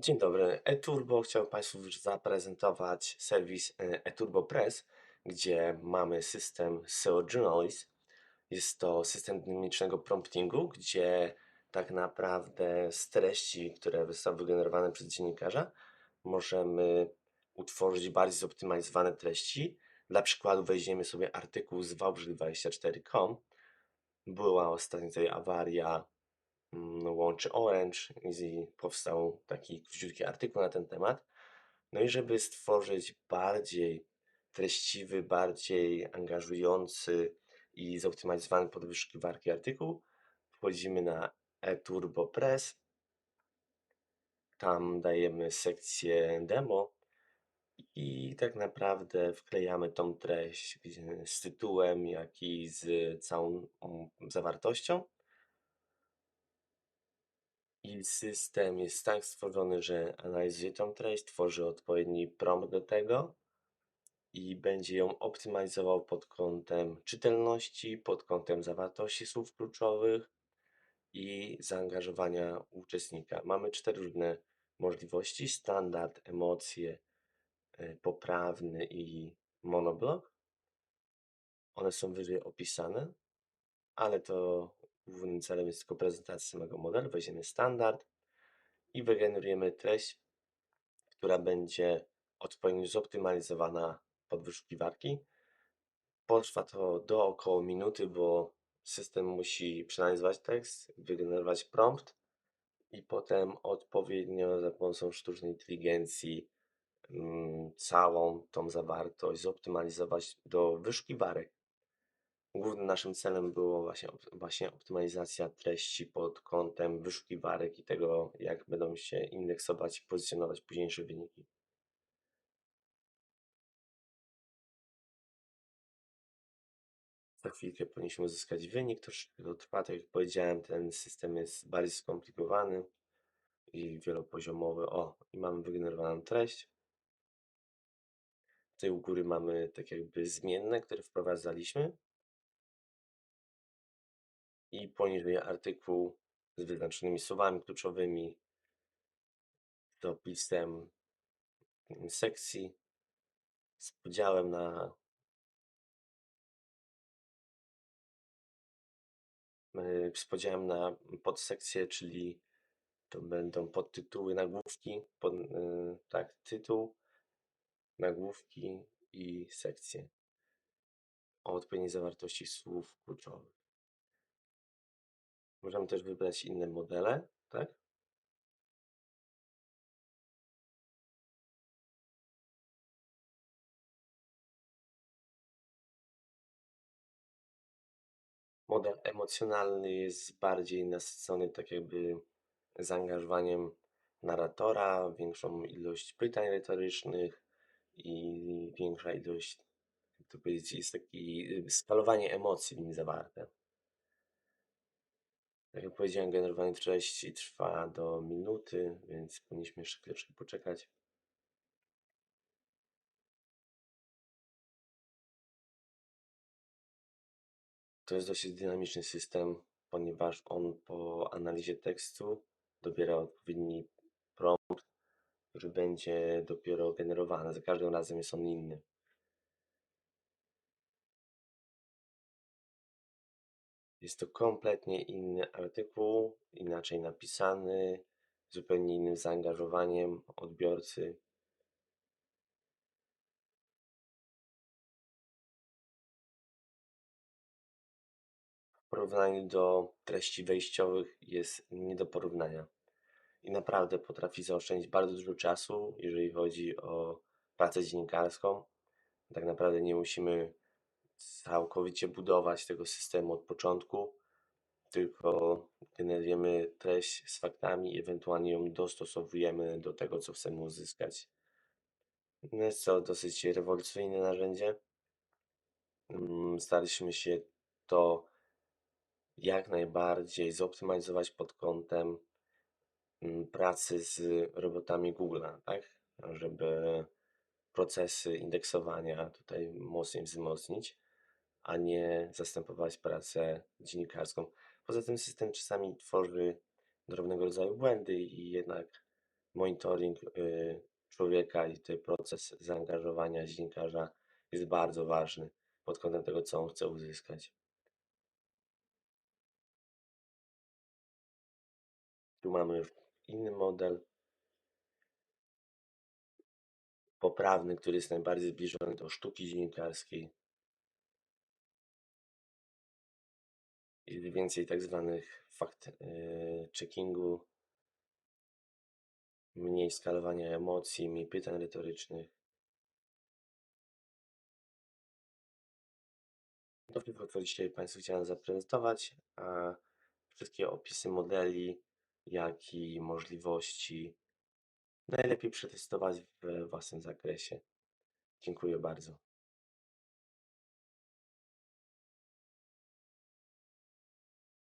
Dzień dobry, eTurbo. Chciałbym Państwu zaprezentować serwis e, eTurbo Press, gdzie mamy system SEO Journalist. Jest to system dynamicznego promptingu, gdzie tak naprawdę z treści, które zostały wygenerowane przez dziennikarza, możemy utworzyć bardziej zoptymalizowane treści. Dla przykładu weźmiemy sobie artykuł z wałbrzych24.com. Była ostatnio tutaj awaria łączy Orange i powstał taki króciutki artykuł na ten temat. No i żeby stworzyć bardziej treściwy, bardziej angażujący i zoptymalizowany pod wyszukiwarki artykuł, wchodzimy na eTurbo Press. Tam dajemy sekcję demo i tak naprawdę wklejamy tą treść z tytułem, jak i z całą mm, zawartością. I system jest tak stworzony, że analizuje tą treść, tworzy odpowiedni prompt do tego i będzie ją optymalizował pod kątem czytelności, pod kątem zawartości słów kluczowych i zaangażowania uczestnika. Mamy cztery różne możliwości: standard, emocje, e, poprawny i monoblog. One są wyżej opisane, ale to Głównym celem jest tylko prezentacja samego modelu. Weźmiemy standard i wygenerujemy treść, która będzie odpowiednio zoptymalizowana pod wyszukiwarki. Potrwa to do około minuty, bo system musi przeanalizować tekst, wygenerować prompt i potem odpowiednio za pomocą sztucznej inteligencji mm, całą tą zawartość zoptymalizować do wyszukiwarek. Głównym naszym celem było właśnie, właśnie optymalizacja treści pod kątem wyszukiwarek i tego, jak będą się indeksować i pozycjonować późniejsze wyniki. Za chwilkę powinniśmy uzyskać wynik, troszkę to trwa, tak jak powiedziałem, ten system jest bardziej skomplikowany i wielopoziomowy. O, i mamy wygenerowaną treść. Tutaj u góry mamy tak jakby zmienne, które wprowadzaliśmy i poniżej artykuł z wyznaczonymi słowami kluczowymi, z opisem sekcji, z podziałem na e, z podziałem na podsekcje, czyli to będą podtytuły, nagłówki, pod, yy, tak, tytuł, nagłówki i sekcje o odpowiedniej zawartości słów kluczowych. Możemy też wybrać inne modele, tak? Model emocjonalny jest bardziej nasycony tak jakby zaangażowaniem narratora, większą ilość pytań retorycznych i większa ilość, jak to powiedzieć, jest taki y, skalowanie emocji w nim zawarte. Tak jak powiedziałem, generowanie treści trwa do minuty, więc powinniśmy jeszcze chwileczkę poczekać. To jest dosyć dynamiczny system, ponieważ on po analizie tekstu dobiera odpowiedni prompt, który będzie dopiero generowany. Za każdym razem jest on inny. Jest to kompletnie inny artykuł, inaczej napisany, zupełnie innym zaangażowaniem odbiorcy. W porównaniu do treści wejściowych jest nie do porównania. I naprawdę potrafi zaoszczędzić bardzo dużo czasu, jeżeli chodzi o pracę dziennikarską. Tak naprawdę nie musimy całkowicie budować tego systemu od początku, tylko generujemy treść z faktami i ewentualnie ją dostosowujemy do tego, co chcemy uzyskać. No jest to dosyć rewolucyjne narzędzie. Mm, staraliśmy się to jak najbardziej zoptymalizować pod kątem mm, pracy z robotami Google'a, tak? Żeby procesy indeksowania tutaj mocniej wzmocnić a nie zastępować pracę dziennikarską. Poza tym system czasami tworzy drobnego rodzaju błędy i jednak monitoring y, człowieka i tutaj proces zaangażowania dziennikarza jest bardzo ważny pod kątem tego, co on chce uzyskać. Tu mamy już inny model poprawny, który jest najbardziej zbliżony do sztuki dziennikarskiej. Jest więcej tak zwanych fakt yy, checkingu, mniej skalowania emocji, mniej pytań retorycznych. To co dzisiaj Państwu chciałem zaprezentować, a wszystkie opisy modeli, jak i możliwości najlepiej przetestować we własnym zakresie. Dziękuję bardzo.